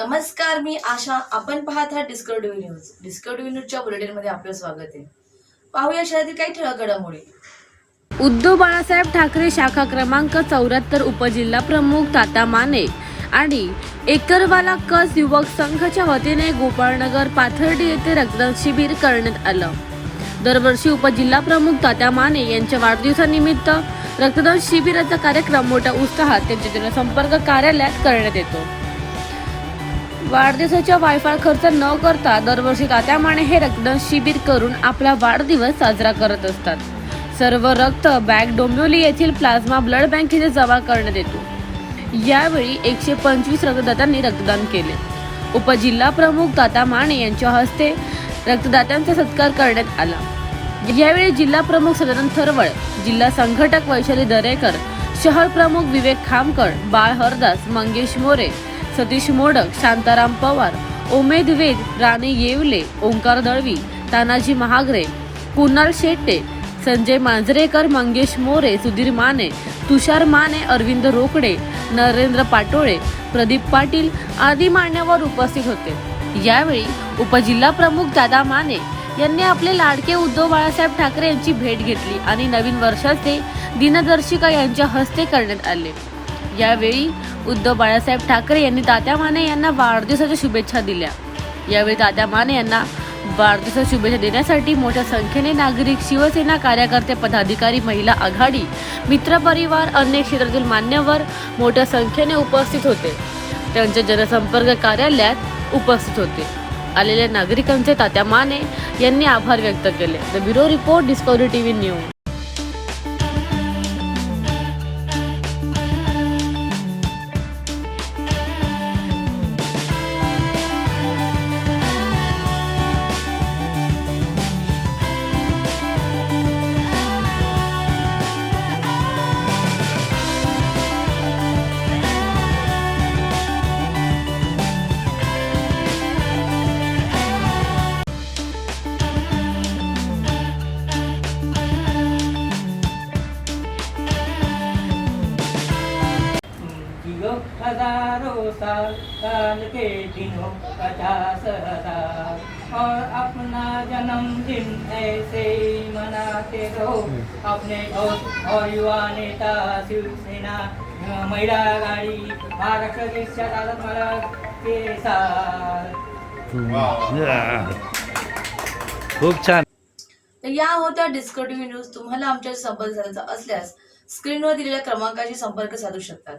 नमस्कार मी आशा. आपण पाहत आहात डिस्कवरी न्यूज डिस्कवरी न्यूजच्या बुलेटिनमध्ये आपलं स्वागत आहे. पाहूया शहरातील काही ठळक घडामोडी. उद्धव बाळासाहेब ठाकरे शाखा क्रमांक चौऱ्याहत्तर उपजिल्हा प्रमुख ताता माने आणि एकरवाला कस युवक संघाच्या वतीने गोपाळनगर पाथर्डी येथे रक्तदान शिबिर करण्यात आलं. दरवर्षी उपजिल्हा प्रमुख तात्या माने यांच्या वाढदिवसानिमित्त रक्तदान शिबिराचा कार्यक्रम मोठ्या उत्साहात त्यांच्या जनसंपर्क कार्यालयात करण्यात येतो. वाढदिवसाच्या वायफाय खर्च न करता दरवर्षी तात्यामाने हे रक्तदान शिबिर करून आपला वाढदिवस साजरा करत असतात. सर्व रक्त बॅग डोंबिवली येथील प्लाझ्मा ब्लड बँक येथे जमा करण्यात येतो. यावेळी एकशे पंचवीस रक्तदात्यांनी रक्तदान केले. उपजिल्हा प्रमुख दाता माने यांच्या हस्ते रक्तदात्यांचा सत्कार करण्यात आला. यावेळी जिल्हा प्रमुख सदानंद थरवळ जिल्हा संघटक वैशाली दरेकर शहर प्रमुख विवेक खामकर बाळ हरदास मंगेश मोरे सतीश मोडक शांताराम पवार उमेद वेद राणे येवले ओंकार दळवी तानाजी महागरे कुणाल शेट्टे संजय मांजरेकर मंगेश मोरे सुधीर माने तुषार माने अरविंद रोकडे नरेंद्र पाटोळे प्रदीप पाटील आदी मान्यवर उपस्थित होते. यावेळी उपजिल्हा प्रमुख दादा माने यांनी आपले लाडके उद्धव बाळासाहेब ठाकरे यांची भेट घेतली आणि नवीन वर्षाचे दिनदर्शिका यांच्या हस्ते करण्यात आले. यावेळी उद्धव बाळासाहेब ठाकरे यांनी तात्या माने यांना वाढदिवसाच्या शुभेच्छा दिल्या. यावेळी तात्या माने यांना वाढदिवसाच्या शुभेच्छा देण्यासाठी मोठ्या संख्येने नागरिक शिवसेना कार्यकर्ते पदाधिकारी महिला आघाडी मित्रपरिवार अन्य क्षेत्रातील मान्यवर मोठ्या संख्येने उपस्थित होते. त्यांच्या जनसंपर्क कार्यालयात उपस्थित होते. आलेल्या नागरिकांचे तात्या माने यांनी आभार व्यक्त केले. The bureau report Discovery TV news हजारों साल काल के दिनों पचास हजार और अपना जन्मदिन ऐसे ही मनाते रहो। अपने दोस्त और युवा नेता शिवसेना महिला आघाडी महाराष्ट्र रिक्षा चालक के साथ। खूप छान। तर या होत्या डिस्कवरी न्यूज तुम्हाला आमच्या संपर्क साधायचा असल्यास स्क्रीनवर दिलेल्या क्रमांकाशी संपर्क साधू शकतात.